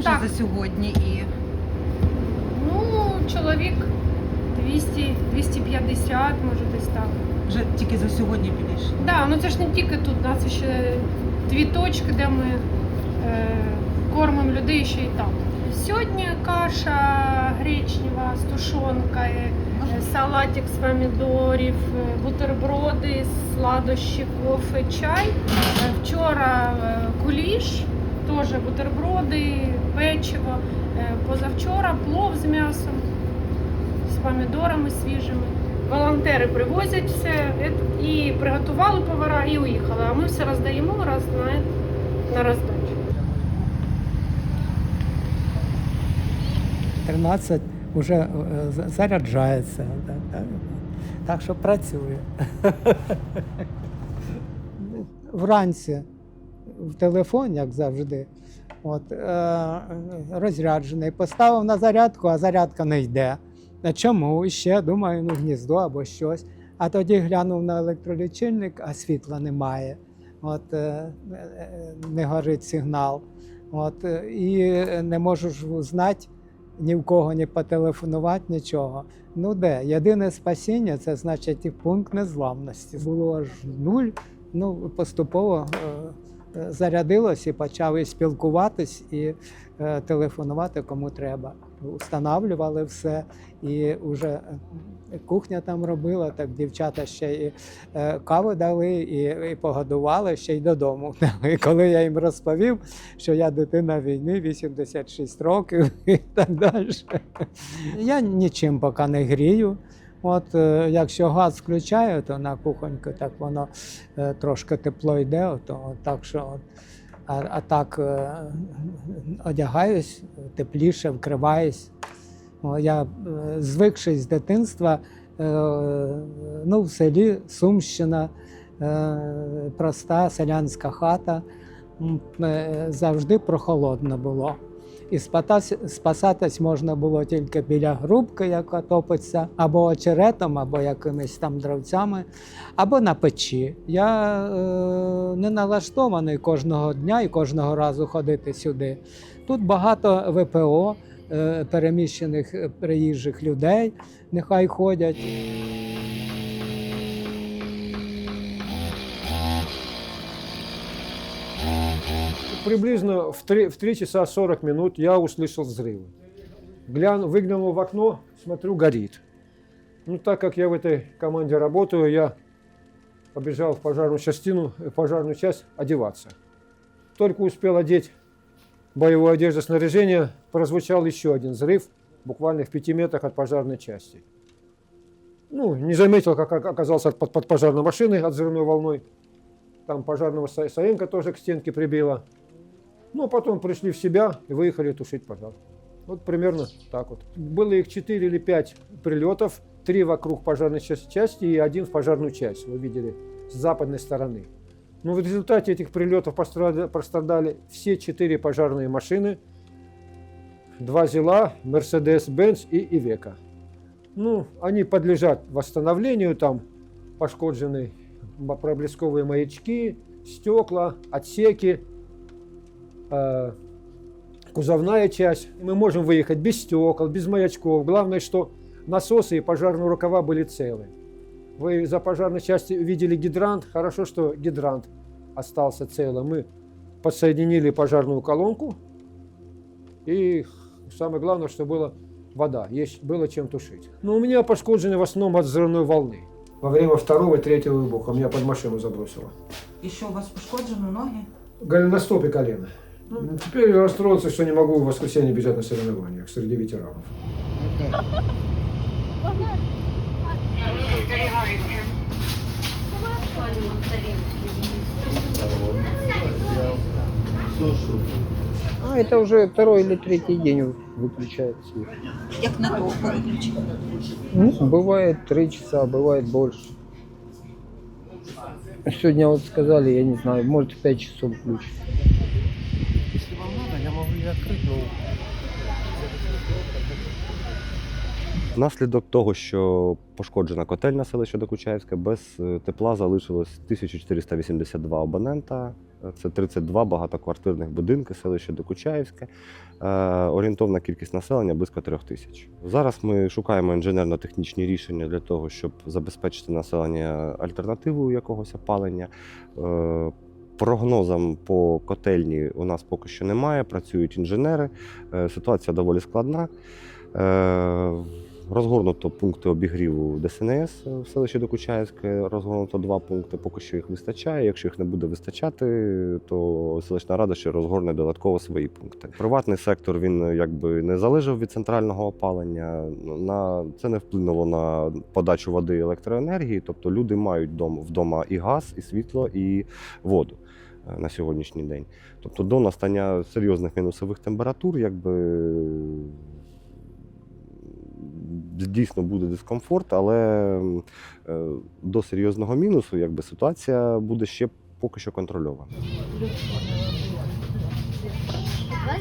вже Так. за сьогодні і Ну, чоловік 200, 250, може десь так. вже тільки за сьогодні підійшли. Да, ну це ж не тільки тут, у нас ще дві точки, де ми е, кормимо людей ще й там. Сьогодні каша гречнева з тушонкою, е, салатик з помідорів, е, бутерброди, сладощі, кофе, чай. Е, Вчора куліш, теж бутерброди, печиво. Е, Позавчора плов з м'ясом, з помідорами свіжими. Волонтери привозять все е, і приготували повара, і уїхали. А ми все роздаємо раз на, на роздачу. 13 вже е, заряджається. Так, що працює. Вранці в телефон, як завжди, от, е, розряджений. Поставив на зарядку, а зарядка не йде. Чому? Ще думаю, ну гніздо або щось. А тоді глянув на електролічильник, а світла немає. От, е, е, не горить сигнал. От, е, і не можу ж знати, ні в кого не потелефонувати, нічого. Ну де? Єдине спасіння це значить і пункт незламності. Було аж нуль. Ну, поступово е, зарядилось і почав і спілкуватись, і е, телефонувати кому треба. Устанавлювали все, і вже е, кухня там робила, так дівчата ще і е, каву дали, і, і погодували, ще й додому. І коли я їм розповів, що я дитина війни, 86 років і так далі. Я нічим поки не грію. От е, якщо газ включаю, то на кухоньку так воно е, трошки тепло йде, от, так що а, а так е, одягаюсь тепліше, вкриваюсь. Я звикший з дитинства, ну, в селі Сумщина, проста селянська хата, завжди прохолодно було. І спасатись можна було тільки біля грубки, яка топиться, або очеретом, або якимись там дровцями, або на печі. Я е, не налаштований кожного дня і кожного разу ходити сюди. Тут багато ВПО, е, переміщених е, приїжджих людей, нехай ходять. Приблизно в 3, в 3 часа 40 минут я услышал взрывы. Гляну, выглянул в окно, смотрю, горит. Ну, так как я в этой команде работаю, я побежал в пожарную частину, в пожарную часть одеваться. Только успел одеть боевую одежду снаряжение, прозвучал еще один взрыв, буквально в пяти метрах от пожарной части. Ну, не заметил, как ока- оказался под, под пожарной машиной от взрывной волной. Там пожарного Са- Саенко тоже к стенке прибило. Ну, а потом пришли в себя и выехали тушить пожар. Вот примерно так вот. Было их 4 или 5 прилетов, три вокруг пожарной ча- части и один в пожарную часть, вы видели, с западной стороны. Ну, в результате этих прилетов пострадали, все четыре пожарные машины, два ЗИЛа, Мерседес-Бенц и Ивека. Ну, они подлежат восстановлению, там пошкоджены проблесковые маячки, стекла, отсеки, кузовная часть. Мы можем выехать без стекол, без маячков. Главное, что насосы и пожарные рукава были целы. Вы за пожарной части видели гидрант. Хорошо, что гидрант остался целым. Мы подсоединили пожарную колонку. И самое главное, что была вода, есть, было чем тушить. Но у меня пошкоджены в основном от взрывной волны. Во время второго и третьего выбуха меня под машину забросило. Що у вас пошкоджено ноги? Голеностоп и колено. Ну, Теперь расстроился, что не могу в воскресенье бежать на соревнованиях среди ветеранов. А это уже второй или третий день выключает свет. Як надовго виключили? Ну, бывает три часа, бывает больше. Сегодня вот сказали, я не знаю, может в пять часов включат. Відкрити. ну, Внаслідок того, що пошкоджена котельня селища Докучаївське, без е, тепла залишилось 1482 абонента. Це 32 багатоквартирних будинки, селище Докучаївське. Е, Орієнтовна кількість населення близько трьох тисяч. Зараз ми шукаємо інженерно-технічні рішення для того, щоб забезпечити населення альтернативою якогось опалення. Е, Прогнозам по котельні у нас поки що немає. Працюють інженери. Е, Ситуація доволі складна. Е, Розгорнуто пункти обігріву ДСНС в селищі Докучаївське. Розгорнуто два пункти. Поки що їх вистачає. Якщо їх не буде вистачати, то селищна рада ще розгорне додатково свої пункти. Приватний сектор він якби не залежав від центрального опалення. На це не вплинуло на подачу води і електроенергії. Тобто люди мають дом- вдома і газ, і світло, і воду е, на сьогоднішній день. Тобто до настання серйозних мінусових температур, якби дійсно буде дискомфорт, але е, до серйозного мінусу якби, ситуація буде ще поки що контрольована. Два?